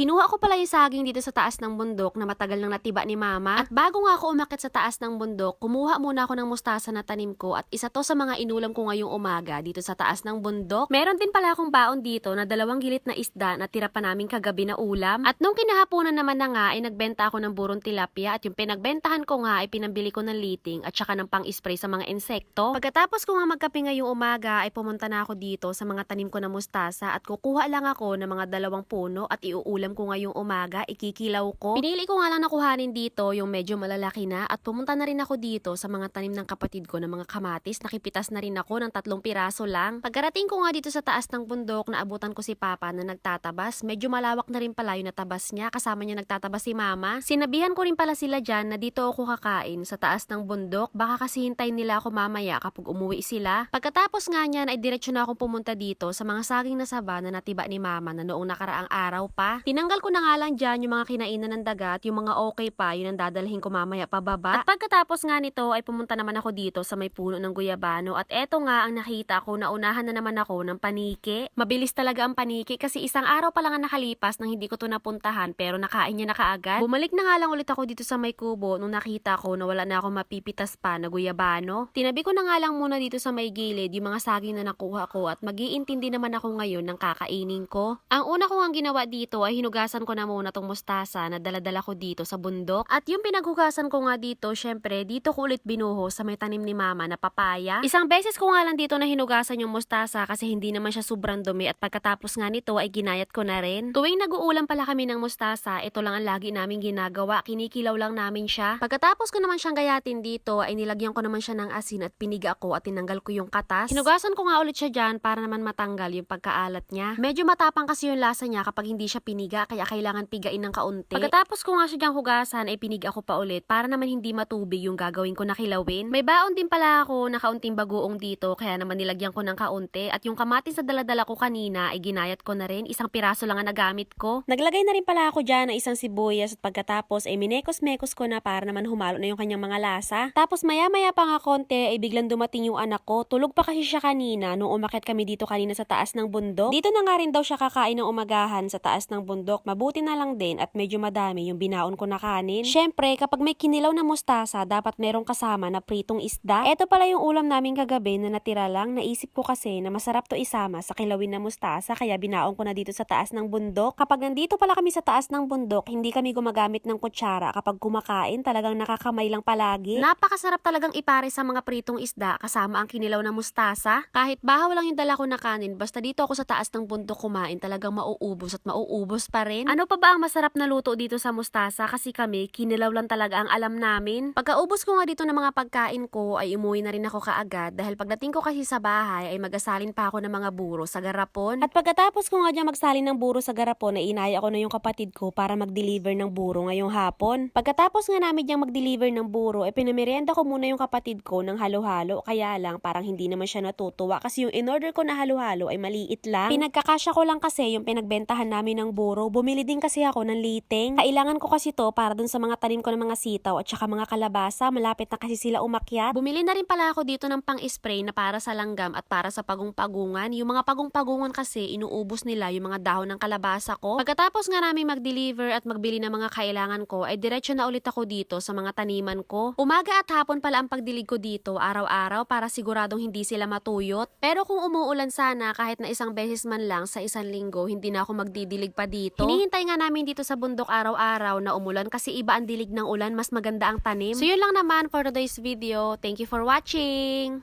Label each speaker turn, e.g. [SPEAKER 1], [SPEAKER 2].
[SPEAKER 1] Kinuha ko pala yung saging dito sa taas ng bundok na matagal nang natiba ni mama. At bago nga ako umakit sa taas ng bundok, kumuha muna ako ng mustasa na tanim ko at isa to sa mga inulam ko ngayong umaga dito sa taas ng bundok. Meron din pala akong baon dito na dalawang gilit na isda na tira pa namin kagabi na ulam. At nung kinahaponan naman na nga ay nagbenta ako ng burong tilapia at yung pinagbentahan ko nga ay pinambili ko ng liting at saka ng pang-spray sa mga insekto. Pagkatapos ko nga magkape ngayong umaga ay pumunta na ako dito sa mga tanim ko na mustasa at kukuha lang ako ng mga dalawang puno at iuulam ko ngayong umaga, ikikilaw ko. Pinili ko nga lang nakuhanin dito yung medyo malalaki na at pumunta na rin ako dito sa mga tanim ng kapatid ko ng mga kamatis. Nakipitas na rin ako ng tatlong piraso lang. Pagkarating ko nga dito sa taas ng bundok, naabutan ko si Papa na nagtatabas. Medyo malawak na rin pala yung natabas niya. Kasama niya nagtatabas si Mama. Sinabihan ko rin pala sila dyan na dito ako kakain sa taas ng bundok. Baka kasi hintayin nila ako mamaya kapag umuwi sila. Pagkatapos nga niyan ay diretsyo na akong pumunta dito sa mga saging na saba na natiba ni Mama na noong nakaraang araw pa. Tinanggal ko na nga lang dyan yung mga kinainan ng dagat, yung mga okay pa, yun ang dadalhin ko mamaya pababa. At pagkatapos nga nito ay pumunta naman ako dito sa may puno ng guyabano at eto nga ang nakita ko na unahan na naman ako ng paniki. Mabilis talaga ang paniki kasi isang araw pa lang ang nakalipas nang hindi ko to napuntahan pero nakain niya na kaagad. Bumalik na nga lang ulit ako dito sa may kubo nung nakita ko na wala na ako mapipitas pa na guyabano. Tinabi ko na nga lang muna dito sa may gilid yung mga saging na nakuha ko at magiintindi naman ako ngayon ng kakainin ko. Ang una ko ang ginawa dito ay hinugasan ko na muna tong mustasa na daladala ko dito sa bundok. At yung pinaghugasan ko nga dito, syempre, dito ko ulit binuho sa may tanim ni mama na papaya. Isang beses ko nga lang dito na hinugasan yung mustasa kasi hindi naman siya sobrang dumi at pagkatapos nga nito ay ginayat ko na rin. Tuwing nag-uulam pala kami ng mustasa, ito lang ang lagi namin ginagawa. Kinikilaw lang namin siya. Pagkatapos ko naman siyang gayatin dito, ay nilagyan ko naman siya ng asin at piniga ko at tinanggal ko yung katas. Hinugasan ko nga ulit siya dyan para naman matanggal yung pagkaalat niya. Medyo matapang kasi yung lasa niya kapag hindi siya piniga kaya kailangan pigain ng kaunti. Pagkatapos ko nga siya dyang hugasan ay piniga ko pa ulit para naman hindi matubig yung gagawin ko na kilawin. May baon din pala ako na kaunting bagoong dito kaya naman nilagyan ko ng kaunti at yung kamatis sa daladala ko kanina ay ginayat ko na rin. Isang piraso lang ang nagamit ko. Naglagay na rin pala ako dyan ng isang sibuyas at pagkatapos ay minekos-mekos ko na para naman humalo na yung kanyang mga lasa. Tapos maya-maya pa nga konti ay biglang dumating yung anak ko. Tulog pa kasi siya kanina nung umakit kami dito kanina sa taas ng bundok. Dito na nga rin daw siya kakain ng umagahan sa taas ng bundok. Mabuti na lang din at medyo madami yung binaon ko na kanin. Syempre, kapag may kinilaw na mustasa, dapat merong kasama na pritong isda. Ito pala yung ulam namin kagabi na natira lang. Naisip ko kasi na masarap to isama sa kilawin na mustasa kaya binaon ko na dito sa taas ng bundok. Kapag nandito pala kami sa taas ng bundok, hindi kami gumagamit ng kutsara. Kapag kumakain, talagang nakakamay lang palagi. Napakasarap talagang ipare sa mga pritong isda kasama ang kinilaw na mustasa. Kahit bahaw lang yung dala ko na kanin, basta dito ako sa taas ng bundok kumain, talagang mauubos at mauubos pa rin. Ano pa ba ang masarap na luto dito sa mustasa? Kasi kami, kinilaw lang talaga ang alam namin. Pagkaubos ko nga dito ng mga pagkain ko, ay umuwi na rin ako kaagad dahil pagdating ko kasi sa bahay ay magasalin pa ako ng mga buro sa garapon. At pagkatapos ko nga dyan magsalin ng buro sa garapon, ay inaya ko na yung kapatid ko para mag-deliver ng buro ngayong hapon. Pagkatapos nga namin diyang mag-deliver ng buro, ay pinamerienda ko muna yung kapatid ko ng halo-halo. Kaya lang, parang hindi naman siya natutuwa kasi yung in-order ko na halo-halo ay maliit lang. Pinagkakasya ko lang kasi yung pinagbentahan namin ng buro. Bumili din kasi ako ng liting. Kailangan ko kasi to para dun sa mga tanim ko ng mga sitaw at saka mga kalabasa. Malapit na kasi sila umakyat. Bumili na rin pala ako dito ng pang-spray na para sa langgam at para sa pagong-pagungan. Yung mga pagong-pagungan kasi inuubos nila yung mga dahon ng kalabasa ko. Pagkatapos nga namin mag-deliver at magbili ng mga kailangan ko, ay diretso na ulit ako dito sa mga taniman ko. Umaga at hapon pala ang pagdilig ko dito araw-araw para siguradong hindi sila matuyot. Pero kung umuulan sana kahit na isang beses man lang sa isang linggo, hindi na ako magdidilig pa dito. Hinihintay nga namin dito sa bundok araw-araw na umulan kasi iba ang dilig ng ulan, mas maganda ang tanim. So yun lang naman for today's video. Thank you for watching!